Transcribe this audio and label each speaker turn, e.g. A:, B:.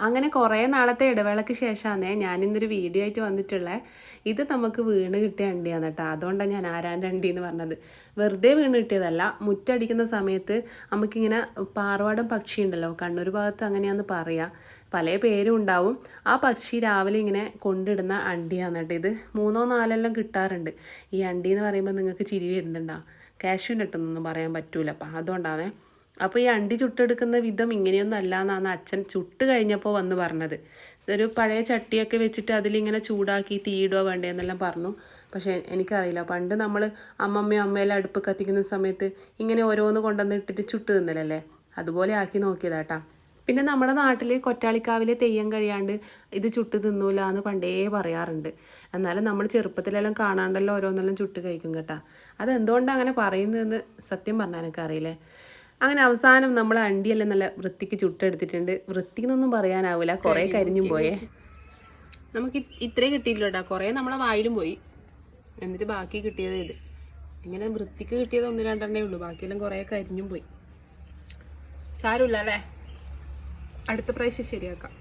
A: അങ്ങനെ കുറേ നാളത്തെ ഇടവേളയ്ക്ക് ശേഷമാണ് ഞാനിന്നൊരു വീഡിയോ ആയിട്ട് വന്നിട്ടുള്ളത് ഇത് നമുക്ക് വീണ് കിട്ടിയ അണ്ടിയാണ് കേട്ടോ. അതുകൊണ്ടാണ് ഞാൻ ആരാന്റെ അണ്ടി എന്ന് പറഞ്ഞത്. വെറുതെ വീണ് കിട്ടിയതല്ല. മുറ്റടിക്കുന്ന സമയത്ത് നമുക്കിങ്ങനെ പാറവാടം പക്ഷി ഉണ്ടല്ലോ. കണ്ണൂർ ഭാഗത്ത് അങ്ങനെയാന്ന് പറയാം. പല പേരും ഉണ്ടാവും. ആ പക്ഷി രാവിലെ ഇങ്ങനെ കൊണ്ടിടുന്ന അണ്ടിയാണ് കേട്ടോ ഇത്. മൂന്നോ നാലെല്ലാം കിട്ടാറുണ്ട്. ഈ അണ്ടി എന്ന് പറയുമ്പോൾ നിങ്ങൾക്ക് ചിരി വരുന്നുണ്ടാവും കാഷ്യൂ നട്ടൊന്നും പറയാൻ പറ്റൂല. അപ്പം അതുകൊണ്ടാണ് അപ്പോൾ ഈ അണ്ടി ചുട്ടെടുക്കുന്ന വിധം ഇങ്ങനെയൊന്നും അല്ല എന്നാണ് അച്ഛൻ ചുട്ട് കഴിഞ്ഞപ്പോൾ വന്ന് പറഞ്ഞത്. ഒരു പഴയ ചട്ടിയൊക്കെ വെച്ചിട്ട് അതിലിങ്ങനെ ചൂടാക്കി തീയിടുക വേണ്ടതെന്നെല്ലാം പറഞ്ഞു. പക്ഷേ എനിക്കറിയില്ല. പണ്ട് നമ്മൾ അമ്മമ്മയും അമ്മയെല്ലാം അടുപ്പ് കത്തിക്കുന്ന സമയത്ത് ഇങ്ങനെ ഓരോന്ന് കൊണ്ടുവന്ന് ഇട്ടിട്ട് ചുട്ട് തിന്നലല്ലേ? അതുപോലെ ആക്കി നോക്കിയതാട്ടാ. പിന്നെ നമ്മുടെ നാട്ടിൽ കൊറ്റാളിക്കാവിലെ തെയ്യം കഴിയാണ്ട് ഇത് ചുട്ട് തിന്നൂല എന്ന് പണ്ടേ പറയാറുണ്ട്. എന്നാലും നമ്മൾ ചെറുപ്പത്തിലെല്ലാം കാണാണ്ടല്ലോ ഓരോന്നെല്ലാം ചുട്ട് കഴിക്കും കേട്ടാ. അതെന്തുകൊണ്ടാണ് അങ്ങനെ പറയുന്നതെന്ന് സത്യം പറഞ്ഞാൽ എനിക്കറിയില്ലേ. അങ്ങനെ അവസാനം നമ്മൾ അണ്ടിയെല്ലാം നല്ല വൃത്തിക്ക് ചുട്ടെടുത്തിട്ടുണ്ട്. വൃത്തി എന്നൊന്നും പറയാനാവില്ല കുറേ കരിഞ്ഞും പോയേ. നമുക്ക് ഇത്രേ കിട്ടിയിട്ടില്ല കേട്ടോ കുറേ നമ്മളെ വായിലും പോയി. എന്നിട്ട് ബാക്കി കിട്ടിയത് ഇത്. ഇങ്ങനെ വൃത്തിക്ക് കിട്ടിയത് ഒന്ന് രണ്ടെണ്ണേ ഉള്ളൂ. ബാക്കിയെല്ലാം കുറേ കരിഞ്ഞും പോയി. സാരമില്ല അല്ലേ അടുത്ത പ്രാവശ്യം ശരിയാക്കാം.